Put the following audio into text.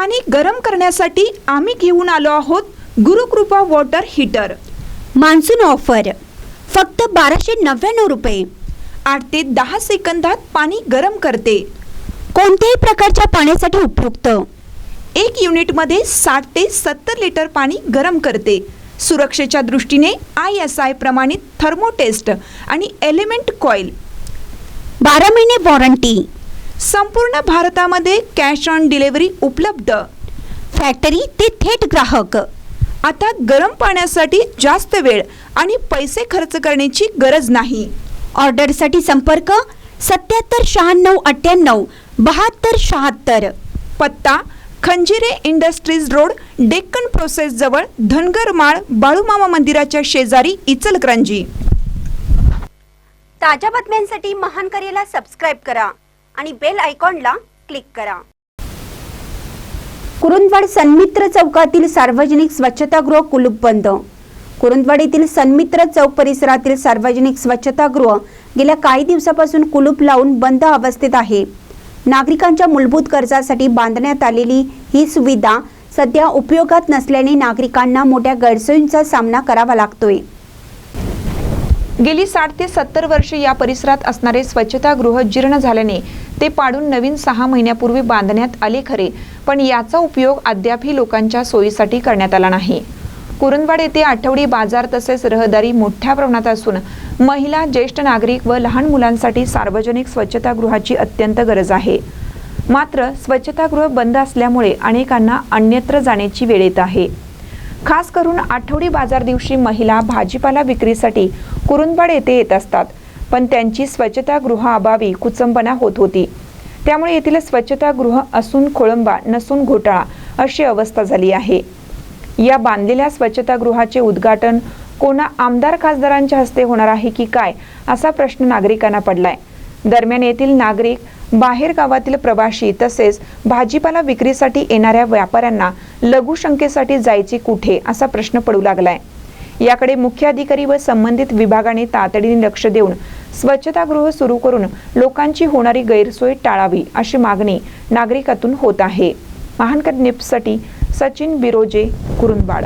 पाणी गरम करण्यासाठी आम्ही घेऊन आलो आहोत Gurukrupa water heater. Monsoon offer. फक्त बाराशे नव्याण्णव रुपये. आठ ते दहा सेकंदात पाणी गरम करते. कोणत्याही प्रकारच्या पाण्यासाठी उपयुक्त. एक युनिटमध्ये साठ ते सत्तर लिटर पाणी गरम करते. सुरक्षेच्या दृष्टीने आय एस आय प्रमाणित थर्मोटेस्ट आणि एलिमेंट कॉईल बारा महिने वॉरंटी. संपूर्ण भारतामध्ये कॅश ऑन डिलिव्हरी उपलब्ध. फॅक्टरी ते थेट ग्राहक. आता गरम पाण्यासाठी जास्त वेळ आणि पैसे खर्च करण्याची गरज नाही. ऑर्डरसाठी संपर्क सत्याहत्तर शहाण्णव अठ्ठ्याण्णव बहात्तर शहात्तर. पत्ता Khanjire industries road Deccan process जवळ धनगर माळ बाळूमामा मंदिराच्या शेजारी इचलकरंजी. ताज्या बातम्यांसाठी महान करेला सबस्क्राईब करा. आणि बेल आयकॉनला क्लिक करा. कुरुंदवाड सन्मित्र चौकातील सार्वजनिक स्वच्छतागृह कुलूप बंद. कुरुंदवाड येथील सन्मित्र चौक परिसरातील सार्वजनिक स्वच्छतागृह गेल्या काही दिवसापासून कुलूप लावून बंद अवस्थेत आहे. नागरिकांच्या मूलभूत गरजासाठी बांधण्यात आलेली ही सुविधा सध्या उपयोगात नसल्याने नागरिकांना मोठ्या गैरसोयींचा सामना करावा लागतोय. गेली साठ ते सत्तर वर्षे या परिसरात असणारे स्वच्छतागृह जीर्ण झाल्याने ते पाडून नवीन सहा महिन्यापूर्वी बांधण्यात आले खरे पण याचा उपयोग अद्यापही लोकांच्या सोयीसाठी करण्यात आला नाही. कुरुंदवाड येथे आठवडी बाजार तसेच रहदारी मोठ्या प्रमाणात असून महिला ज्येष्ठ नागरिक व लहान मुलांसाठी सार्वजनिक स्वच्छतागृहाची अत्यंत गरज आहे. मात्र स्वच्छतागृह बंद असल्यामुळे अनेकांना अन्यत्र जाण्याची वेळ येत आहे. खास करून आठवडी बाजार दिवशी महिला भाजीपाला विक्रीसाठी कुरुंदवाड येथे येत असतात. पण त्यांची स्वच्छतागृहाअभावी कुचंबना होत होती. त्यामुळे येथील स्वच्छतागृह असून खोळंबा नसून घोटाळा अशी अवस्था झाली आहे. या बांधलेल्या स्वच्छतागृहाचे उद्घाटन कोणा आमदार खासदारांच्या हस्ते होणार आहे की काय असा प्रश्न नागरिकांना पडलाय. दरम्यान येथील नागरिक बाहेर गावातील प्रवाशी तसेच भाजीपाला विक्रीसाठी येणाऱ्या व्यापाऱ्यांना लघुशंकेसाठी जायचे कुठे असा प्रश्न पडू लागलाय. याकडे मुख्य अधिकारी व संबंधित विभागाने तातडीने लक्ष देऊन स्वच्छतागृह सुरू करून लोकांची होणारी गैरसोय टाळावी अशी मागणी नागरिकातून होत आहे. महानकर निप्ससाठी सचिन बिरोजे कुरुंदवाड.